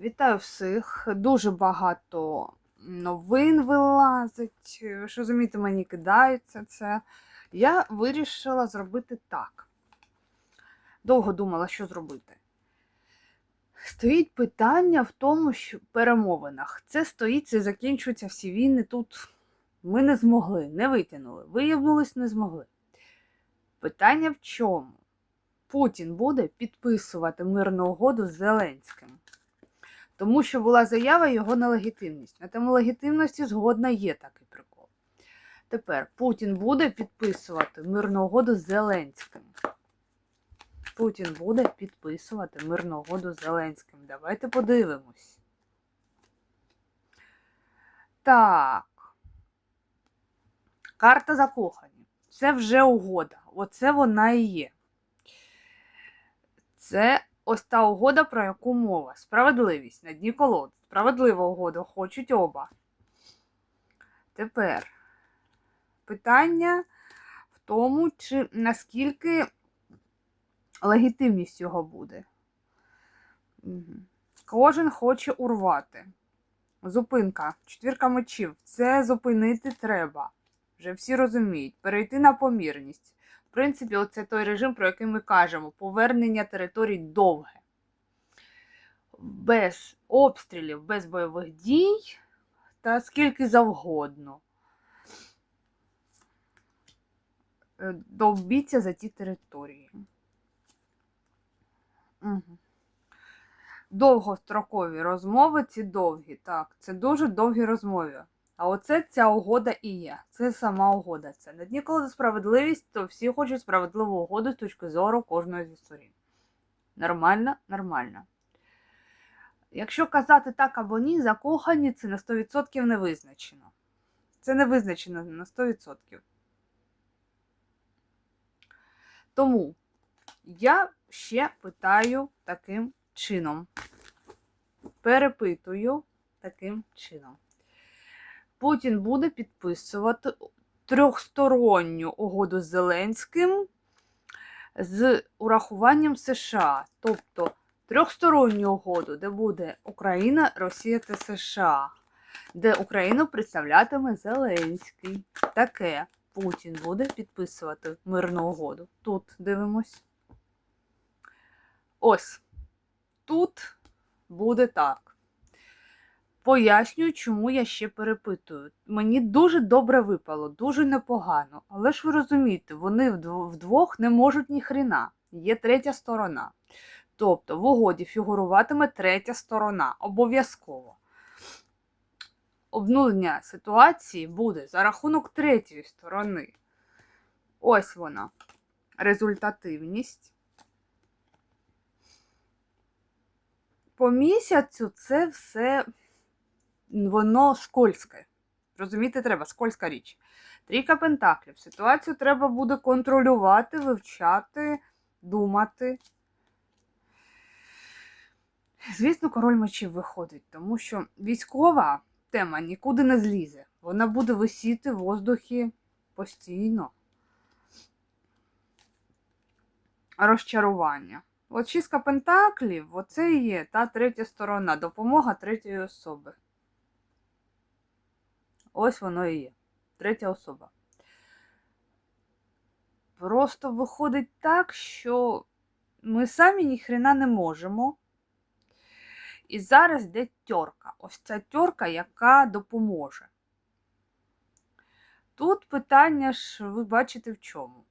Вітаю всіх. Дуже багато новин вилазить. Ви ж розумієте, мені кидається це. Я вирішила зробити так. Довго думала, що зробити. Стоїть питання в тому, що в перемовинах. Це стоїть, це закінчуються всі війни. Тут ми не змогли, не витягнули. Виявилось, не змогли. Питання в чому? Путін буде підписувати мирну угоду з Зеленським. Тому що була заява його нелегітимність. На тему легітимності згодна є такий прикол. Тепер Путін буде підписувати мирну угоду з Зеленським. Путін буде підписувати мирну угоду з Зеленським. Давайте подивимось. Так. Карта закохані. Це вже угода. Оце вона і є. Це ось та угода, про яку мова. Справедливість на дні колод. Справедлива угода, хочуть оба. Тепер питання в тому, чи наскільки легітимність його буде. Кожен хоче урвати. Зупинка, четвірка мечів. Це зупинити треба. Вже всі розуміють. Перейти на помірність. В принципі, оце той режим, про який ми кажемо: повернення територій довге. Без обстрілів, без бойових дій та скільки завгодно. Е, Довбіться за ті території. Угу. Довгострокові розмови, ці довгі. Так, це дуже довгі розмови. А оце ця угода і є. Це сама угода. Це на дні, коли за справедливість, то всі хочуть справедливу угоду з точки зору кожної зі сторін. Нормально, нормально. Якщо казати так або ні, закохані це на 100% не визначено. Це не визначено на 100%. Тому я ще питаю таким чином. Перепитую таким чином. Путін буде підписувати трьохсторонню угоду з Зеленським з урахуванням США. Тобто трьохсторонню угоду, де буде Україна, Росія та США, де Україну представлятиме Зеленський. Таке Путін буде підписувати мирну угоду. Тут дивимось. Ось. Тут буде так. Пояснюю, чому я ще перепитую. Мені дуже добре випало, дуже непогано. Але ж ви розумієте, вони вдвох не можуть ні хрена. Є третя сторона. Тобто в угоді фігуруватиме третя сторона. Обов'язково. Обнулення ситуації буде за рахунок третьої сторони. Ось вона. Результативність. По місяцю це все воно скользке. Розуміти треба, скользка річ. Трійка пентаклів. Ситуацію треба буде контролювати, вивчати, думати. Звісно, король мечів виходить, тому що військова тема нікуди не злізе. Вона буде висіти в воздухі постійно. Розчарування. От шістка пентаклів, оце і є та третя сторона, допомога третьої особи. Ось воно і є. Третя особа. Просто виходить так, що ми самі ніхрена не можемо. І зараз йде тьорка. Ось ця тьорка, яка допоможе. Тут питання ж, ви бачите в чому.